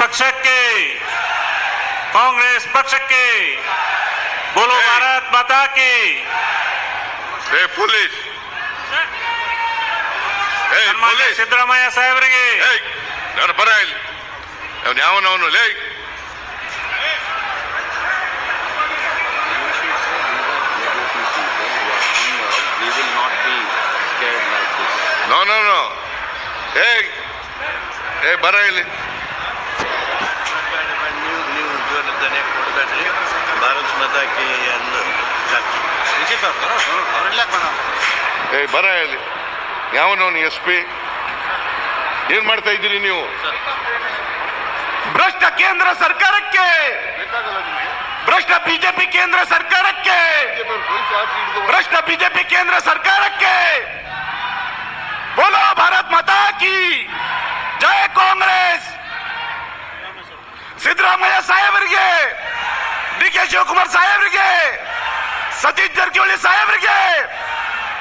ಪಕ್ಷಕ್ಕೆ ಕಾಂಗ್ರೆಸ್ ಪಕ್ಷಕ್ಕೆ ಬೋಲೋ ಜೈ. ಭಾರತ್ ಮಾತಾ ಕಿ ಏ ಪೊಲೀಸ್ ಏ ಸನ್ಮಾನ್ಯ ಪೊಲೀಸ್ ಸಿದ್ದರಾಮಯ್ಯ ಸಾಹೇಬರಿಗೆ ಏಯ್ ನಾನು ಬರ ಇಲ್ಲಿ ಅವನು ಯಾವನವನು ಲೇ We will not be scared like this. No no no ಏಯ್ ಏ ಬರ ಇಲ್ಲಿ ನೀವು ನೀವು ಉದ್ಯೋಗದನೆ ಕೊಡಬೇಡ್ರಿ ಭಾರತ್ ಮಾತಾಕಿ ಎಂದು ಏ ಬರ ಹೇಳಿ. ಯಾವನವನು ಎಸ್ ಪಿ? ಏನ್ ಮಾಡ್ತಾ ಇದ್ದೀರಿ ನೀವು? ಭ್ರಷ್ಟ ಕೇಂದ್ರ ಸರ್ಕಾರಕ್ಕೆ! ಭ್ರಷ್ಟ ಬಿಜೆಪಿ ಕೇಂದ್ರ ಸರ್ಕಾರಕ್ಕೆ! ಭ್ರಷ್ಟ ಬಿಜೆಪಿ ಕೇಂದ್ರ ಸರ್ಕಾರಕ್ಕೆ! ಬೋಲೋ ಭಾರತ್ ಮಾತಾ ಕಿ! ಜಯ ಕಾಂಗ್ರೆಸ್! ಸಿದ್ದರಾಮಯ್ಯ ಸಾಹೇಬರಿಗೆ ಡಿ ಕೆ ಶಿವಕುಮಾರ್ ಸಾಹೇಬ್ರಿಗೆ ಸತೀಶ್ ಜಾರಕಿಹೊಳಿ ಸಾಹೇಬ್ರಿಗೆ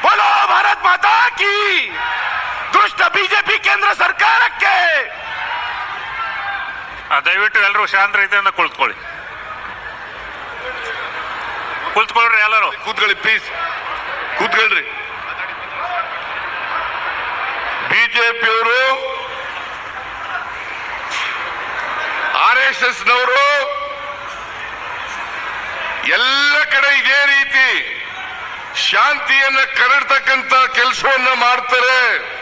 ಬೋಲೋ ಭಾರತ್ ಮಾತಾ ಕಿ ದುಷ್ಟ ಬಿಜೆಪಿ ಕೇಂದ್ರ ಸರ್ಕಾರಕ್ಕೆ. ದಯವಿಟ್ಟು ಎಲ್ಲರೂ ಶಾಂತ ರೀತಿಯಿಂದ ಕುಳಿತುಕೊಳ್ಳಿ. ಕುಳಿತುಕೊಳ್ಳ್ರಿ ಎಲ್ಲರೂ. ಕೂತ್ಕೊಳ್ಳಿ ಪ್ಲೀಸ್ ಕೂತ್ಕೊಳ್ರಿ. ಬಿಜೆಪಿಯವರು ಆರ್ ಎಸ್ ಎಸ್ ನವರು ಎಲ್ಲ ಕಡೆ ಇದೇ ರೀತಿ. ಶಾಂತಿಯನ್ನ ಕರಡ್ತಕ್ಕಂತ ಕೆಲಸವನ್ನ ಮಾಡ್ತಾರೆ.